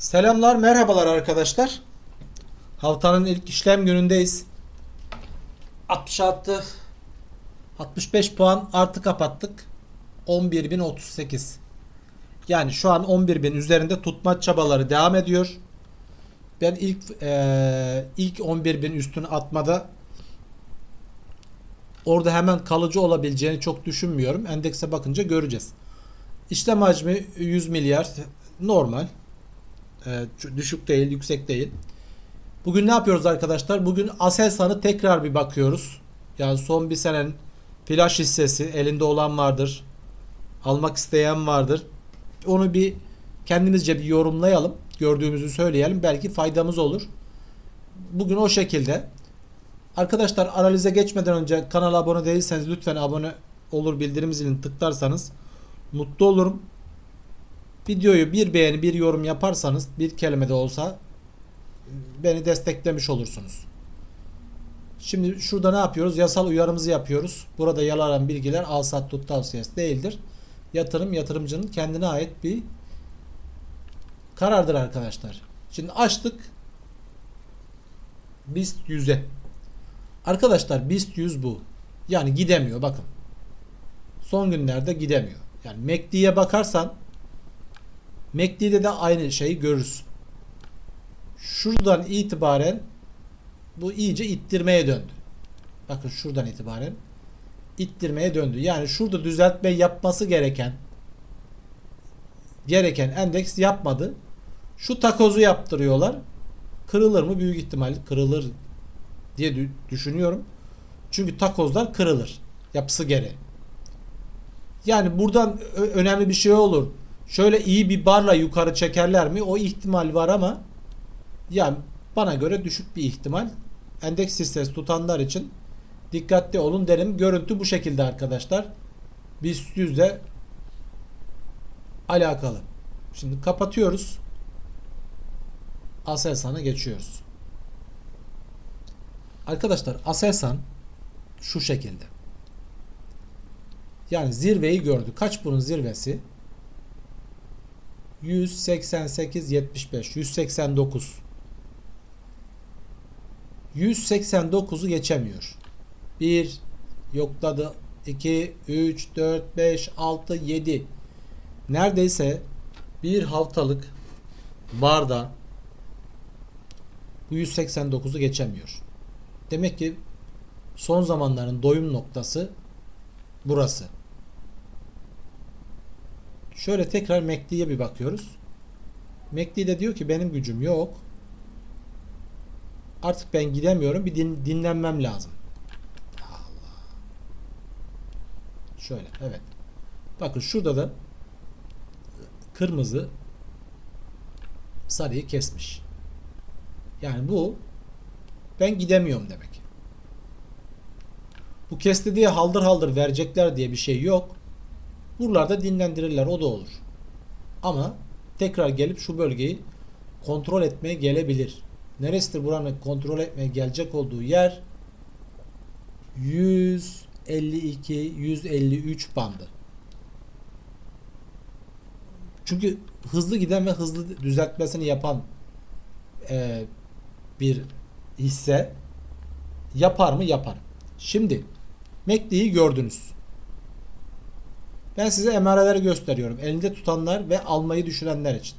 Selamlar, merhabalar arkadaşlar. Haftanın ilk işlem günündeyiz. 66 65 puan artı kapattık. 11.038. Yani şu an 11.000 üzerinde tutma çabaları devam ediyor. Ben ilk eee, ilk 11.000 üstüne atmada orada hemen kalıcı olabileceğini çok düşünmüyorum. Endekse bakınca göreceğiz. İşlem hacmi 100 milyar normal. Ç- düşük değil, yüksek değil. Bugün ne yapıyoruz arkadaşlar? Bugün Aselsan'ı tekrar bir bakıyoruz. Yani son bir senenin flash hissesi elinde olan vardır. Almak isteyen vardır. Onu bir kendimizce bir yorumlayalım. Gördüğümüzü söyleyelim. Belki faydamız olur. Bugün o şekilde. Arkadaşlar analize geçmeden önce kanala abone değilseniz lütfen abone olur bildirim zilini tıklarsanız mutlu olurum. Videoyu bir beğeni bir yorum yaparsanız bir kelime de olsa beni desteklemiş olursunuz. Şimdi şurada ne yapıyoruz? Yasal uyarımızı yapıyoruz. Burada yer alan bilgiler al sat tut tavsiyesi değildir. Yatırım yatırımcının kendine ait bir karardır arkadaşlar. Şimdi açtık BIST 100'e. Arkadaşlar BIST 100 bu. Yani gidemiyor bakın. Son günlerde gidemiyor. Yani MACD'ye bakarsan MACD'de de aynı şeyi görürsün. Şuradan itibaren bu iyice ittirmeye döndü. Bakın şuradan itibaren ittirmeye döndü. Yani şurada düzeltme yapması gereken gereken endeks yapmadı. Şu takozu yaptırıyorlar. Kırılır mı? Büyük ihtimal kırılır diye dü- düşünüyorum. Çünkü takozlar kırılır. Yapısı gereği. Yani buradan önemli bir şey olur. Şöyle iyi bir barla yukarı çekerler mi? O ihtimal var ama yani bana göre düşük bir ihtimal. Endeks hissesi tutanlar için dikkatli olun derim. Görüntü bu şekilde arkadaşlar. BIST 100'de alakalı. Şimdi kapatıyoruz. Aselsan'a geçiyoruz. Arkadaşlar Aselsan şu şekilde. Yani zirveyi gördü. Kaç bunun zirvesi? 188 75 189 189'u geçemiyor. 1 yokladı 2 3 4 5 6 7 neredeyse bir haftalık barda bu 189'u geçemiyor. Demek ki son zamanların doyum noktası burası. Şöyle tekrar MACD'ye bir bakıyoruz. MACD de diyor ki benim gücüm yok. Artık ben gidemiyorum. Bir din- dinlenmem lazım. Allah. Şöyle evet. Bakın şurada da kırmızı sarıyı kesmiş. Yani bu ben gidemiyorum demek. Bu kesti diye haldır haldır verecekler diye bir şey yok. Buralarda dinlendirirler o da olur. Ama tekrar gelip şu bölgeyi kontrol etmeye gelebilir. Neresidir buranın kontrol etmeye gelecek olduğu yer 152 153 bandı. Çünkü hızlı giden ve hızlı düzeltmesini yapan e, bir hisse yapar mı? Yapar. Şimdi MACD'yi gördünüz. Ben size emareleri gösteriyorum. Elinde tutanlar ve almayı düşünenler için.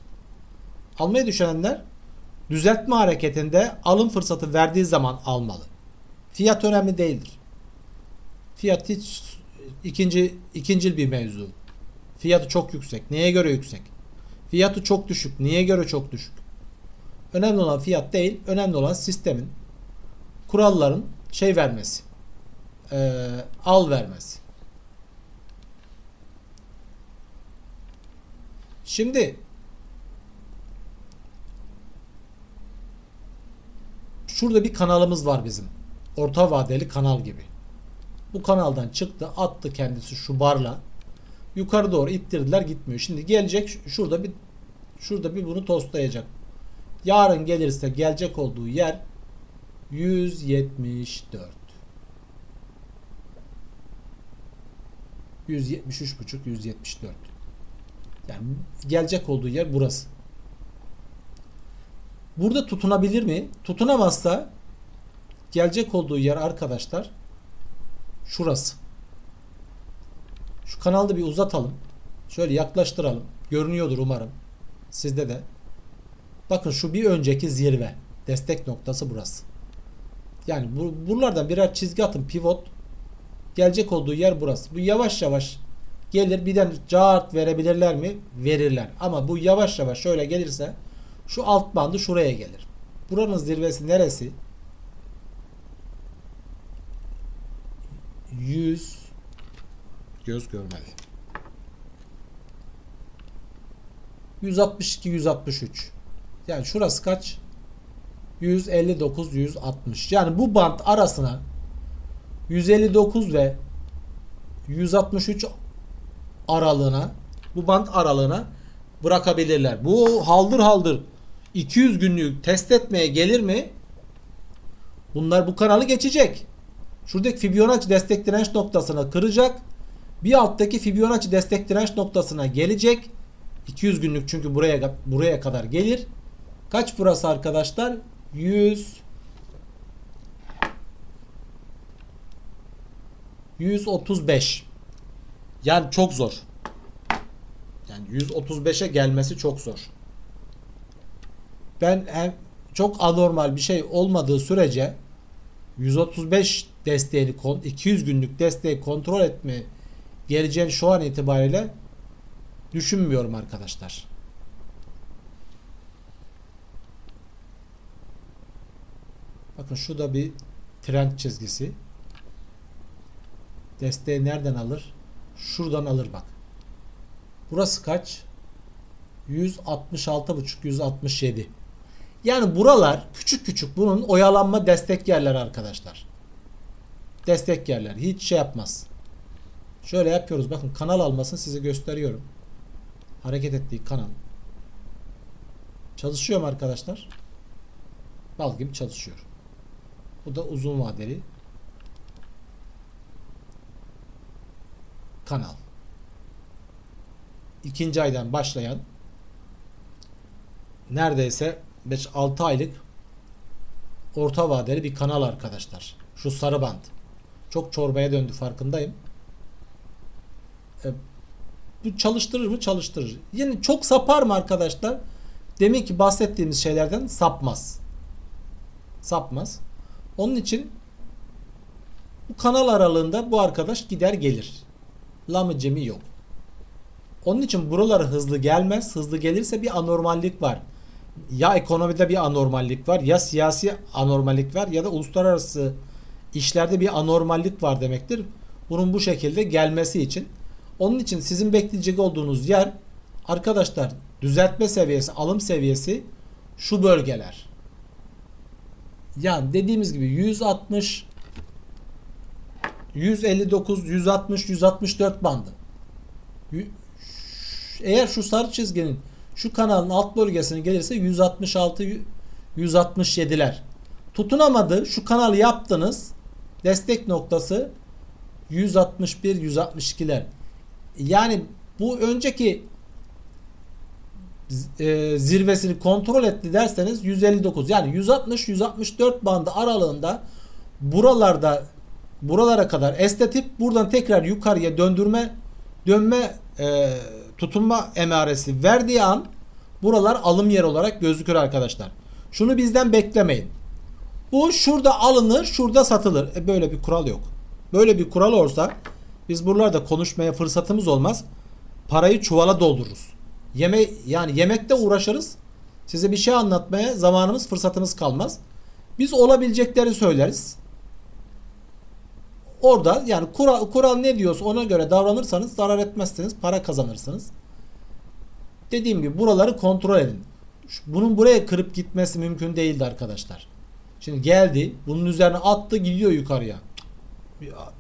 Almayı düşünenler düzeltme hareketinde alım fırsatı verdiği zaman almalı. Fiyat önemli değildir. Fiyat hiç ikinci ikincil bir mevzu. Fiyatı çok yüksek. Neye göre yüksek? Fiyatı çok düşük. Niye göre çok düşük? Önemli olan fiyat değil, önemli olan sistemin kuralların şey vermesi. Eee, al vermesi. Şimdi şurada bir kanalımız var bizim. Orta vadeli kanal gibi. Bu kanaldan çıktı, attı kendisi şu barla. Yukarı doğru ittirdiler gitmiyor. Şimdi gelecek şurada bir şurada bir bunu tostlayacak. Yarın gelirse gelecek olduğu yer 174. 173,5 174. Yani gelecek olduğu yer burası. Burada tutunabilir mi? Tutunamazsa gelecek olduğu yer arkadaşlar şurası. Şu kanalda bir uzatalım. Şöyle yaklaştıralım. Görünüyordur umarım. Sizde de. Bakın şu bir önceki zirve. Destek noktası burası. Yani bu, buralardan birer çizgi atın pivot. Gelecek olduğu yer burası. Bu yavaş yavaş gelir. Bir de cart verebilirler mi? Verirler. Ama bu yavaş yavaş şöyle gelirse şu alt bandı şuraya gelir. Buranın zirvesi neresi? 100 göz görmeli. 162 163. Yani şurası kaç? 159 160. Yani bu band arasına 159 ve 163 aralığına bu band aralığına bırakabilirler. Bu haldır haldır 200 günlük test etmeye gelir mi? Bunlar bu kanalı geçecek. Şuradaki Fibonacci destek direnç noktasına kıracak. Bir alttaki Fibonacci destek direnç noktasına gelecek. 200 günlük çünkü buraya buraya kadar gelir. Kaç burası arkadaşlar? 100 135. Yani çok zor. Yani 135'e gelmesi çok zor. Ben hem çok anormal bir şey olmadığı sürece 135 desteğini 200 günlük desteği kontrol etme geleceğini şu an itibariyle düşünmüyorum arkadaşlar. Bakın şu da bir trend çizgisi. Desteği nereden alır? Şuradan alır bak. Burası kaç? 166.5 167. Yani buralar küçük küçük bunun oyalanma destek yerleri arkadaşlar. Destek yerler. Hiç şey yapmaz. Şöyle yapıyoruz. Bakın kanal almasını size gösteriyorum. Hareket ettiği kanal. Çalışıyor mu arkadaşlar? Bal gibi çalışıyor. Bu da uzun vadeli kanal. İkinci aydan başlayan neredeyse 5-6 aylık orta vadeli bir kanal arkadaşlar. Şu sarı band. Çok çorbaya döndü farkındayım. E, bu çalıştırır mı? Çalıştırır. Yani çok sapar mı arkadaşlar? Demek ki bahsettiğimiz şeylerden sapmaz. Sapmaz. Onun için bu kanal aralığında bu arkadaş gider gelir. Lamı cemi yok. Onun için buralara hızlı gelmez. Hızlı gelirse bir anormallik var. Ya ekonomide bir anormallik var ya siyasi anormallik var ya da uluslararası işlerde bir anormallik var demektir. Bunun bu şekilde gelmesi için. Onun için sizin bekleyecek olduğunuz yer arkadaşlar düzeltme seviyesi, alım seviyesi şu bölgeler. Yani dediğimiz gibi 160 159 160 164 bandı. Eğer şu sarı çizginin şu kanalın alt bölgesine gelirse 166 167'ler. Tutunamadı. Şu kanalı yaptınız. Destek noktası 161 162'ler. Yani bu önceki e, zirvesini kontrol etti derseniz 159 yani 160 164 bandı aralığında buralarda buralara kadar estetip buradan tekrar yukarıya döndürme dönme e, tutunma emaresi verdiği an buralar alım yeri olarak gözükür arkadaşlar. Şunu bizden beklemeyin. Bu şurada alınır, şurada satılır. E böyle bir kural yok. Böyle bir kural olsa biz buralarda konuşmaya fırsatımız olmaz. Parayı çuvala doldururuz. Yeme yani yemekte uğraşırız. Size bir şey anlatmaya zamanımız, fırsatımız kalmaz. Biz olabilecekleri söyleriz. Orada yani kural, kural ne diyorsa ona göre davranırsanız zarar etmezsiniz, para kazanırsınız. Dediğim gibi buraları kontrol edin. Bunun buraya kırıp gitmesi mümkün değildi arkadaşlar. Şimdi geldi, bunun üzerine attı gidiyor yukarıya.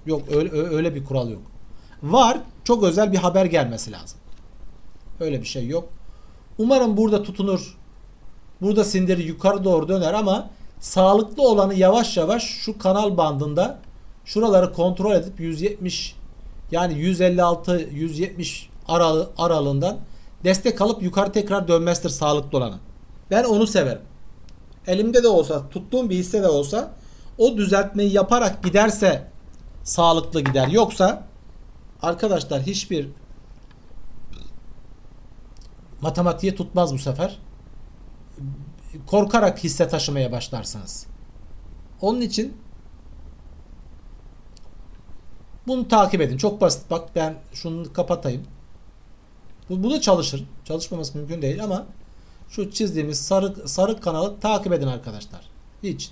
Yok öyle, öyle bir kural yok. Var, çok özel bir haber gelmesi lazım. Öyle bir şey yok. Umarım burada tutunur. Burada sindiri yukarı doğru döner ama sağlıklı olanı yavaş yavaş şu kanal bandında şuraları kontrol edip 170 yani 156 170 aralı, aralığından destek alıp yukarı tekrar dönmesidir sağlıklı olanı. Ben onu severim. elimde de olsa tuttuğum bir hisse de olsa o düzeltmeyi yaparak giderse sağlıklı gider. Yoksa arkadaşlar hiçbir matematiğe tutmaz bu sefer. Korkarak hisse taşımaya başlarsınız. Onun için bunu takip edin. Çok basit. Bak ben şunu kapatayım. Bu, bu da çalışır. Çalışmaması mümkün değil ama şu çizdiğimiz sarı sarı kanalı takip edin arkadaşlar. Hiç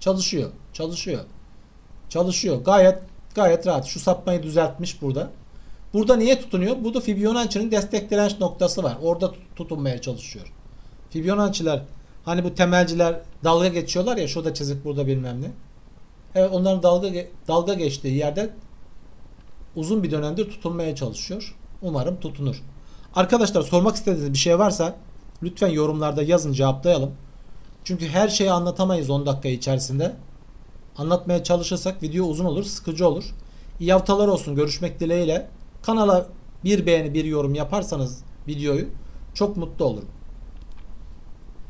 çalışıyor. Çalışıyor. Çalışıyor. Gayet gayet rahat. Şu sapmayı düzeltmiş burada. Burada niye tutunuyor? Burada Fibonacci'nin destek direnç noktası var. Orada tut- tutunmaya çalışıyor. Fibonacci'ler hani bu temelciler dalga geçiyorlar ya şurada çizik burada bilmem ne. Evet onların dalga dalga geçtiği yerde uzun bir dönemdir tutunmaya çalışıyor. Umarım tutunur. Arkadaşlar sormak istediğiniz bir şey varsa lütfen yorumlarda yazın cevaplayalım. Çünkü her şeyi anlatamayız 10 dakika içerisinde. Anlatmaya çalışırsak video uzun olur, sıkıcı olur. İyi haftalar olsun. Görüşmek dileğiyle. Kanala bir beğeni, bir yorum yaparsanız videoyu çok mutlu olurum.